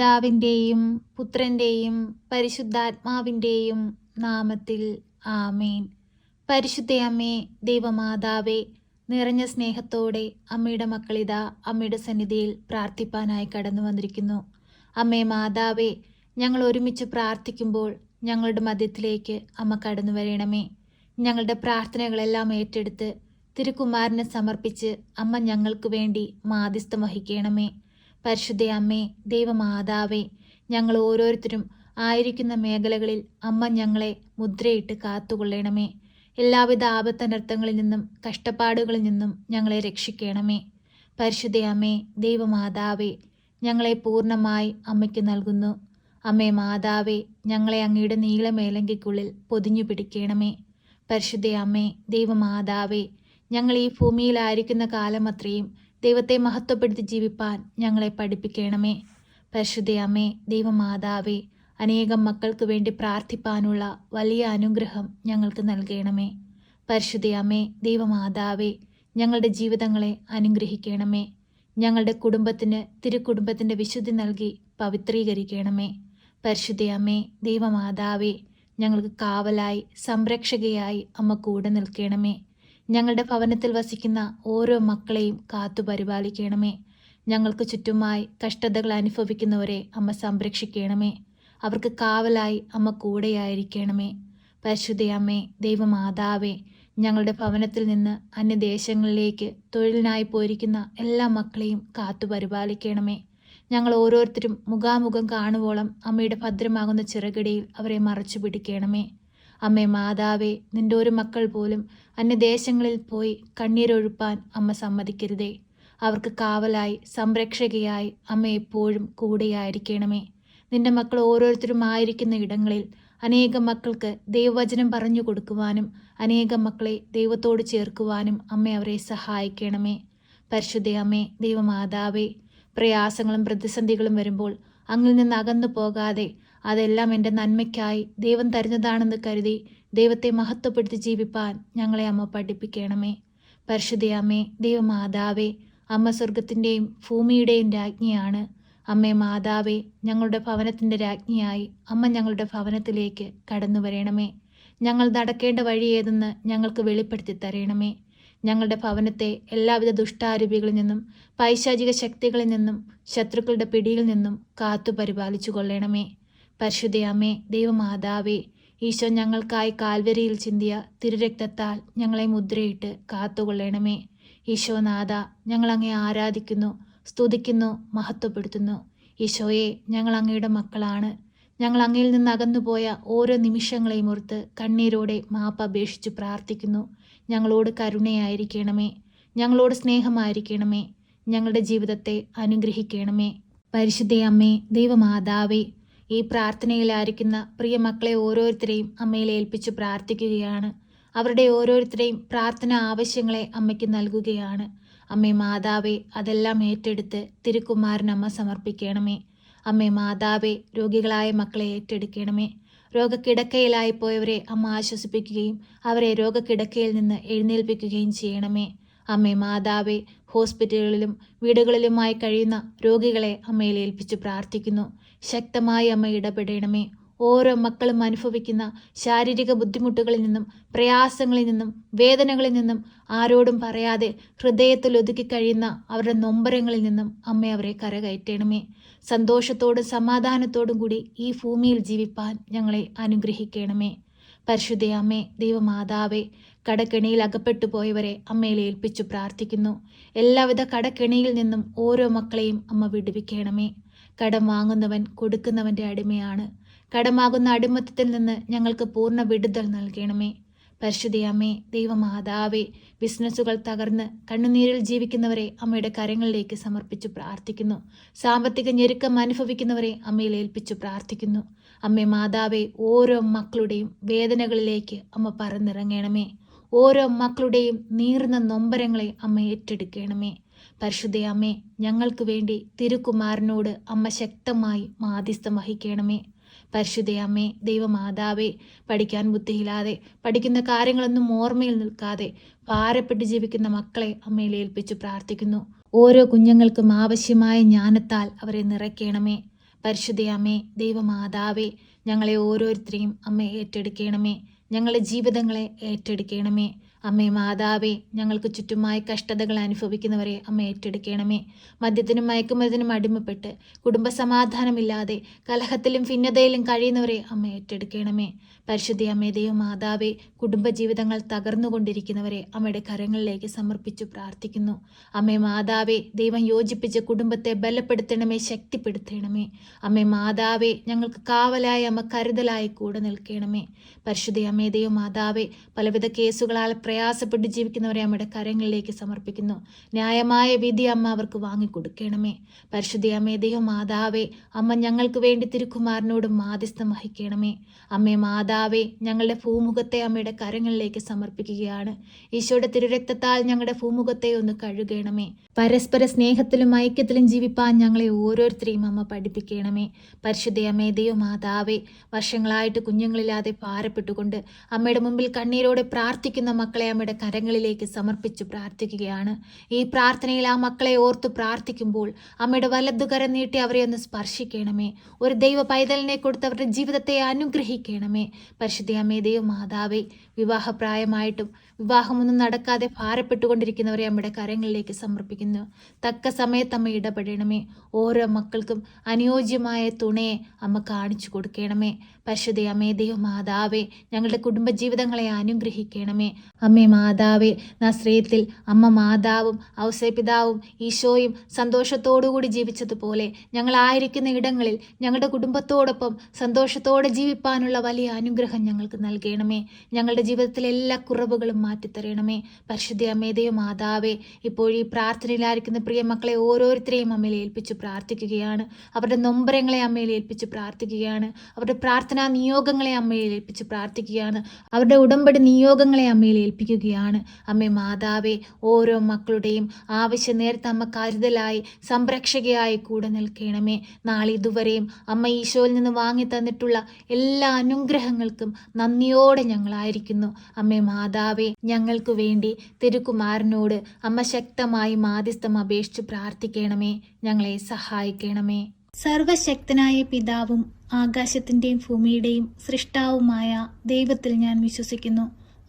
പിതാവിന്റെയും പുത്രന്റെയും പരിശുദ്ധാത്മാവിന്റെയും നാമത്തിൽ ആമേൻ. പരിശുദ്ധയമ്മേ ദൈവമാതാവേ നിറഞ്ഞ സ്നേഹത്തോടെ അമ്മയുടെ മക്കളിതാ അമ്മയുടെ സന്നിധിയിൽ പ്രാർത്ഥിപ്പാനായി കടന്നു വന്നിരിക്കുന്നു. അമ്മേ മാതാവേ ഞങ്ങൾ ഒരുമിച്ച് പ്രാർത്ഥിക്കുമ്പോൾ ഞങ്ങളുടെ മധ്യത്തിലേക്ക് അമ്മ കടന്നു വരണമേ. ഞങ്ങളുടെ പ്രാർത്ഥനകളെല്ലാം ഏറ്റെടുത്ത് തിരുക്കുമാരനെ സമർപ്പിച്ച് അമ്മ ഞങ്ങൾക്ക് വേണ്ടി മാധ്യസ്ഥം വഹിക്കണമേ. പരിശുദ്ധ അമ്മേ ദൈവമാതാവേ ഞങ്ങൾ ഓരോരുത്തരും ആയിരിക്കുന്ന മേഖലകളിൽ അമ്മ ഞങ്ങളെ മുദ്രയിട്ട് കാത്തുകൊള്ളണമേ. എല്ലാവിധ ആപത്തനർത്ഥങ്ങളിൽ നിന്നും കഷ്ടപ്പാടുകളിൽ നിന്നും ഞങ്ങളെ രക്ഷിക്കണമേ. പരിശുദ്ധ അമ്മേ ദൈവമാതാവേ ഞങ്ങളെ പൂർണമായി അമ്മയ്ക്ക് നൽകുന്നു. അമ്മേ മാതാവേ ഞങ്ങളെ അങ്ങയുടെ നീളമേലങ്കിക്കുള്ളിൽ പൊതിഞ്ഞു പിടിക്കണമേ. പരിശുദ്ധ അമ്മേ ദൈവമാതാവേ ഞങ്ങൾ ഈ ഭൂമിയിലായിരിക്കുന്ന കാലം അത്രയും ദൈവത്തെ മഹത്വപ്പെടുത്തി ജീവിപ്പാൻ ഞങ്ങളെ പഠിപ്പിക്കണമേ. പരിശുദ്ധയമ്മേ ദൈവമാതാവേ അനേകം മക്കൾക്ക് വേണ്ടി പ്രാർത്ഥിപ്പാനുള്ള വലിയ അനുഗ്രഹം ഞങ്ങൾക്ക് നൽകണമേ. പരിശുദ്ധയമ്മേ ദൈവമാതാവേ ഞങ്ങളുടെ ജീവിതങ്ങളെ അനുഗ്രഹിക്കണമേ. ഞങ്ങളുടെ കുടുംബത്തിന് തിരുക്കുടുംബത്തിന്റെ വിശുദ്ധി നൽകി പവിത്രീകരിക്കണമേ. പരിശുദ്ധയമ്മേ ദൈവമാതാവേ ഞങ്ങൾക്ക് കാവലായി സംരക്ഷകയായി അമ്മ കൂടെ നിൽക്കണമേ. ഞങ്ങളുടെ ഭവനത്തിൽ വസിക്കുന്ന ഓരോ മക്കളെയും കാത്തു പരിപാലിക്കണമേ. ഞങ്ങൾക്ക് ചുറ്റുമായി കഷ്ടതകൾ അനുഭവിക്കുന്നവരെ അമ്മ സംരക്ഷിക്കണമേ. അവർക്ക് കാവലായി അമ്മ കൂടെയായിരിക്കണമേ. പരിശുദ്ധയമ്മേ ദൈവമാതാവേ ഞങ്ങളുടെ ഭവനത്തിൽ നിന്ന് അന്യദേശങ്ങളിലേക്ക് തൊഴിലിനായി പോയിരിക്കുന്ന എല്ലാ മക്കളെയും കാത്തു പരിപാലിക്കണമേ. ഞങ്ങൾ ഓരോരുത്തരും മുഖാമുഖം കാണുവോളം അമ്മയുടെ ഭദ്രമാകുന്ന ചിറകിടയിൽ അവരെ മറച്ചു പിടിക്കണമേ അമ്മേ മാതാവേ നിന്റെ ഒരു മക്കൾ പോലും അന്യദേശങ്ങളിൽ പോയി കണ്ണീരൊഴുപ്പാൻ അമ്മ സമ്മതിക്കരുതേ. അവർക്ക് കാവലായി സംരക്ഷകയായി അമ്മ എപ്പോഴും കൂടെയായിരിക്കണമേ. നിന്റെ മക്കൾ ഓരോരുത്തരും ആയിരിക്കുന്ന ഇടങ്ങളിൽ അനേകം മക്കൾക്ക് ദൈവവചനം പറഞ്ഞു കൊടുക്കുവാനും അനേകം മക്കളെ ദൈവത്തോട് ചേർക്കുവാനും അമ്മ അവരെ സഹായിക്കണമേ. പരിശുദ്ധ അമ്മേ ദൈവമാതാവേ പ്രയാസങ്ങളും പ്രതിസന്ധികളും വരുമ്പോൾ അങ്ങിൽ നിന്ന് അകന്നു പോകാതെ അതെല്ലാം എന്റെ നന്മയ്ക്കായി ദൈവം തരുന്നതാണെന്ന് കരുതി ദൈവത്തെ മഹത്വപ്പെടുത്തി ജീവിപ്പാൻ ഞങ്ങളെ അമ്മ പഠിപ്പിക്കണമേ. പരിശുദ്ധയമ്മേ ദൈവമാതാവേ അമ്മ സ്വർഗത്തിന്റെയും ഭൂമിയുടെയും രാജ്ഞിയാണ്. അമ്മേ മാതാവേ ഞങ്ങളുടെ ഭവനത്തിന്റെ രാജ്ഞിയായി അമ്മ ഞങ്ങളുടെ ഭവനത്തിലേക്ക് കടന്നു വരണമേ. ഞങ്ങൾ നടക്കേണ്ട വഴി ഏതെന്ന് ഞങ്ങൾക്ക് വെളിപ്പെടുത്തി തരണമേ. ഞങ്ങളുടെ ഭവനത്തെ എല്ലാവിധ ദുഷ്ടാരൂപികളിൽ നിന്നും പൈശാചിക ശക്തികളിൽ നിന്നും ശത്രുക്കളുടെ പിടിയിൽ നിന്നും കാത്തു പരിപാലിച്ചു കൊള്ളണമേ. പരിശുദ്ധയമ്മേ ദൈവമാതാവേ ഈശോ ഞങ്ങൾക്കായി കാൽവരിയിൽ ചിന്തിയ തിരുരക്തത്താൽ ഞങ്ങളെ മുദ്രയിട്ട് കാത്തുകൊള്ളണമേ. ഈശോനാഥ ഞങ്ങളങ്ങേ ആരാധിക്കുന്നു സ്തുതിക്കുന്നു മഹത്വപ്പെടുത്തുന്നു. ഈശോയെ ഞങ്ങൾ അങ്ങയുടെ മക്കളാണ്. ഞങ്ങൾ അങ്ങയിൽ നിന്ന് അകന്നുപോയ ഓരോ നിമിഷങ്ങളെയും ഓർത്ത് കണ്ണീരോടെ മാപ്പ് അപേക്ഷിച്ച് പ്രാർത്ഥിക്കുന്നു. ഞങ്ങളോട് കരുണയായിരിക്കണമേ. ഞങ്ങളോട് സ്നേഹമായിരിക്കണമേ. ഞങ്ങളുടെ ജീവിതത്തെ അനുഗ്രഹിക്കണമേ. പരിശുദ്ധയമ്മേ ദൈവമാതാവേ ഈ പ്രാർത്ഥനയിലായിരിക്കുന്ന പ്രിയ മക്കളെ ഓരോരുത്തരെയും അമ്മയിൽ ഏൽപ്പിച്ച് പ്രാർത്ഥിക്കുകയാണ്. അവരുടെ ഓരോരുത്തരെയും പ്രാർത്ഥന ആവശ്യങ്ങളെ അമ്മയ്ക്ക് നൽകുകയാണ്. അമ്മേ മാതാവേ അതെല്ലാം ഏറ്റെടുത്ത് തിരുക്കുമാരനമ്മ സമർപ്പിക്കണമേ. അമ്മേ മാതാവേ രോഗികളായ മക്കളെ ഏറ്റെടുക്കണമേ. രോഗക്കിടക്കയിലായി പോയവരെ അമ്മ ആശ്വസിപ്പിക്കുകയും അവരെ രോഗക്കിടക്കയിൽ നിന്ന് എഴുന്നേൽപ്പിക്കുകയും ചെയ്യണമേ. അമ്മേ മാതാവേ ഹോസ്പിറ്റലുകളിലും വീടുകളിലുമായി കഴിയുന്ന രോഗികളെ അമ്മയിൽ ഏൽപ്പിച്ചു പ്രാർത്ഥിക്കുന്നു. ശക്തമായി അമ്മ ഇടപെടണമേ. ഓരോ മക്കളും അനുഭവിക്കുന്ന ശാരീരിക ബുദ്ധിമുട്ടുകളിൽ നിന്നും പ്രയാസങ്ങളിൽ നിന്നും വേദനകളിൽ നിന്നും ആരോടും പറയാതെ ഹൃദയത്തിൽ ഒതുക്കി കഴിയുന്ന അവരുടെ നൊമ്പരങ്ങളിൽ നിന്നും അമ്മ അവരെ കരകയറ്റണമേ. സന്തോഷത്തോടും സമാധാനത്തോടും കൂടി ഈ ഭൂമിയിൽ ജീവിപ്പാൻ ഞങ്ങളെ അനുഗ്രഹിക്കണമേ. പരിശുദ്ധ അമ്മേ ദൈവമാതാവേ കടക്കെണിയിൽ അകപ്പെട്ടു പോയവരെ അമ്മയിൽ ഏൽപ്പിച്ചു പ്രാർത്ഥിക്കുന്നു. എല്ലാവിധ കടക്കെണിയിൽ നിന്നും ഓരോ മക്കളെയും അമ്മ വിടുവിക്കണമേ. കടം വാങ്ങുന്നവൻ കൊടുക്കുന്നവന്റെ അടിമയാണ്. കടമാകുന്ന അടിമത്തത്തിൽ നിന്ന് ഞങ്ങൾക്ക് പൂർണ വിടുതൽ നൽകണമേ. പരിശുദ്ധയമ്മേ ദൈവമാതാവേ ബിസിനസ്സുകൾ തകർന്ന് കണ്ണുനീരിൽ ജീവിക്കുന്നവരെ അമ്മയുടെ കരങ്ങളിലേക്ക് സമർപ്പിച്ചു പ്രാർത്ഥിക്കുന്നു. സാമ്പത്തിക ഞെരുക്കം അനുഭവിക്കുന്നവരെ അമ്മയിൽ ഏൽപ്പിച്ചു പ്രാർത്ഥിക്കുന്നു. അമ്മേ മാതാവേ ഓരോ മക്കളുടെയും വേദനകളിലേക്ക് അമ്മ പറന്നിറങ്ങണമേ. ഓരോ മക്കളുടെയും നീർന്ന നൊമ്പരങ്ങളെ അമ്മ ഏറ്റെടുക്കണമേ. പരിശുദ്ധ അമ്മേ ഞങ്ങൾക്ക് വേണ്ടി തിരുക്കുമാരനോട് അമ്മ ശക്തമായി മാധ്യസ്ഥം വഹിക്കണമേ. പരിശുദ്ധ അമ്മേ ദൈവമാതാവേ പഠിക്കാൻ ബുദ്ധിയില്ലാതെ പഠിക്കുന്ന കാര്യങ്ങളൊന്നും ഓർമ്മയിൽ നിൽക്കാതെ ഭാരപ്പെട്ട് ജീവിക്കുന്ന മക്കളെ അമ്മയിൽ ഏൽപ്പിച്ചു പ്രാർത്ഥിക്കുന്നു. ഓരോ കുഞ്ഞുങ്ങൾക്കും ആവശ്യമായ ജ്ഞാനത്താൽ അവരെ നിറയ്ക്കണമേ. പരിശുദ്ധയമ്മേ ദൈവമാതാവേ ഞങ്ങളെ ഓരോരുത്തരെയും അമ്മ ഏറ്റെടുക്കണമേ. ഞങ്ങളുടെ ജീവിതങ്ങളെ ഏറ്റെടുക്കണമേ. അമ്മേ മാതാവേ ഞങ്ങൾക്ക് ചുറ്റുമായി കഷ്ടതകൾ അനുഭവിക്കുന്നവരെ അമ്മ ഏറ്റെടുക്കണമേ. മദ്യത്തിനും മയക്കുമരുന്നിനും അടിമപ്പെട്ട് കുടുംബസമാധാനമില്ലാതെ കലഹത്തിലും ഭിന്നതയിലും കഴിയുന്നവരെ അമ്മ ഏറ്റെടുക്കണമേ. പരിശുദ്ധി അമ്മേ ദൈവ മാതാവേ കുടുംബജീവിതങ്ങൾ തകർന്നുകൊണ്ടിരിക്കുന്നവരെ അമ്മയുടെ കരങ്ങളിലേക്ക് സമർപ്പിച്ചു പ്രാർത്ഥിക്കുന്നു. അമ്മേ മാതാവേ ദൈവം യോജിപ്പിച്ച് കുടുംബത്തെ ബലപ്പെടുത്തണമേ ശക്തിപ്പെടുത്തണമേ. അമ്മേ മാതാവേ ഞങ്ങൾക്ക് കാവലായ അമ്മ കരുതലായി കൂടെ നിൽക്കണമേ. പരിശുദ്ധി അമ്മേ ദൈവ മാതാവേ പലവിധ കേസുകളാൽ പ്രയാസപ്പെട്ട് ജീവിക്കുന്നവരെ അമ്മയുടെ കരങ്ങളിലേക്ക് സമർപ്പിക്കുന്നു. ന്യായമായ വിധി അമ്മ അവർക്ക് വാങ്ങിക്കൊടുക്കണമേ. പരിശുദ്ധി അമ്മേ ദൈവ മാതാവേ അമ്മ ഞങ്ങൾക്ക് വേണ്ടി തിരുക്കുമാരനോട് മാധ്യസ്ഥം വഹിക്കണമേ. അമ്മേ മാതാവേ ഞങ്ങളുടെ ഭൂമുഖത്തെ അമ്മയുടെ കരങ്ങളിലേക്ക് സമർപ്പിക്കുകയാണ്. ഈശോയുടെ തിരുരക്തത്താൽ ഞങ്ങളുടെ ഭൂമുഖത്തെ ഒന്ന് കഴുകണമേ. പരസ്പര സ്നേഹത്തിലും ഐക്യത്തിലും ജീവിപ്പാൻ ഞങ്ങളെ ഓരോരുത്തരെയും അമ്മ പഠിപ്പിക്കണമേ. പരിശുദ്ധ അമ്മേ ദൈവ മാതാവേ വർഷങ്ങളായിട്ട് കുഞ്ഞുങ്ങളില്ലാതെ പാരപ്പെട്ടുകൊണ്ട് അമ്മയുടെ മുമ്പിൽ കണ്ണീരോടെ പ്രാർത്ഥിക്കുന്ന മക്കളെ അമ്മയുടെ കരങ്ങളിലേക്ക് സമർപ്പിച്ച് പ്രാർത്ഥിക്കുകയാണ്. ഈ പ്രാർത്ഥനയിൽ ആ മക്കളെ ഓർത്ത് പ്രാർത്ഥിക്കുമ്പോൾ അമ്മയുടെ വലതുകരം നീട്ടി അവരെ ഒന്ന് സ്പർശിക്കണമേ. ഒരു ദൈവ പൈതലിനെ കൊടുത്ത് അവരുടെ ജീവിതത്തെ അനുഗ്രഹിക്കണമേ. പരിശുദ്ധ അമ്മേ ദൈവ മാതാവേ വിവാഹപ്രായമായിട്ടും വിവാഹമൊന്നും നടക്കാതെ ഭാരപ്പെട്ടുകൊണ്ടിരിക്കുന്നവരെ അമ്മയുടെ കരങ്ങളിലേക്ക് സമർപ്പിക്കുന്നു. തക്ക സമയത്ത് അമ്മ ഇടപെടണമേ. ഓരോ മക്കൾക്കും അനുയോജ്യമായ തുണയെ അമ്മ കാണിച്ചു കൊടുക്കണമേ. പരിശുദ്ധ അമ്മേ ദൈവ മാതാവേ ഞങ്ങളുടെ കുടുംബജീവിതങ്ങളെ അനുഗ്രഹിക്കണമേ. അമ്മേ മാതാവേ നസ്രയത്തിൽ അമ്മ മാതാവും ഔസേപിതാവും ഈശോയും സന്തോഷത്തോടുകൂടി ജീവിച്ചതുപോലെ ഞങ്ങളായിരിക്കുന്ന ഇടങ്ങളിൽ ഞങ്ങളുടെ കുടുംബത്തോടൊപ്പം സന്തോഷത്തോടെ ജീവിപ്പാനുള്ള വലിയ അനുഗ്രഹം ഞങ്ങൾക്ക് നൽകണമേ. ഞങ്ങളുടെ ജീവിതത്തിലെ എല്ലാ കുറവുകളും മാറ്റിത്തരണമേ. പരിശുദ്ധ അമ്മേദയോ മാതാവേ ഇപ്പോൾ ഈ പ്രാർത്ഥനയിലായിരിക്കുന്ന പ്രിയ മക്കളെ ഓരോരുത്തരെയും അമ്മയിൽ ഏൽപ്പിച്ച് പ്രാർത്ഥിക്കുകയാണ്. അവരുടെ നൊമ്പരങ്ങളെ അമ്മയിൽ ഏൽപ്പിച്ച് പ്രാർത്ഥിക്കുകയാണ്. അവരുടെ പ്രാർത്ഥനാ നിയോഗങ്ങളെ അമ്മയിൽ ഏൽപ്പിച്ച് പ്രാർത്ഥിക്കുകയാണ്. അവരുടെ ഉടമ്പടി നിയോഗങ്ങളെ അമ്മയിൽ ഏൽപ്പിക്കുകയാണ്. അമ്മേ മാതാവേ ഓരോ മക്കളുടെയും ആവശ്യം നേരത്തെ അമ്മ കരുതലായി സംരക്ഷകയായി കൂടെ നിൽക്കണമേ. നാളെ ഇതുവരെയും അമ്മ ഈശോയിൽ നിന്ന് വാങ്ങി തന്നിട്ടുള്ള എല്ലാ അനുഗ്രഹങ്ങൾക്കും നന്ദിയോടെ ഞങ്ങളായിരിക്കുന്നു. അമ്മേ മാതാവേ ഞങ്ങൾക്കു വേണ്ടി തിരുക്കുമാരനോട് അമ്മ ശക്തമായി മാധ്യസ്ഥം അപേക്ഷിച്ച് പ്രാർത്ഥിക്കണമേ. ഞങ്ങളെ സഹായിക്കണമേ. സർവശക്തനായ പിതാവും ആകാശത്തിന്റെയും ഭൂമിയുടെയും സൃഷ്ടാവുമായ ദൈവത്തിൽ ഞാൻ വിശ്വസിക്കുന്നു.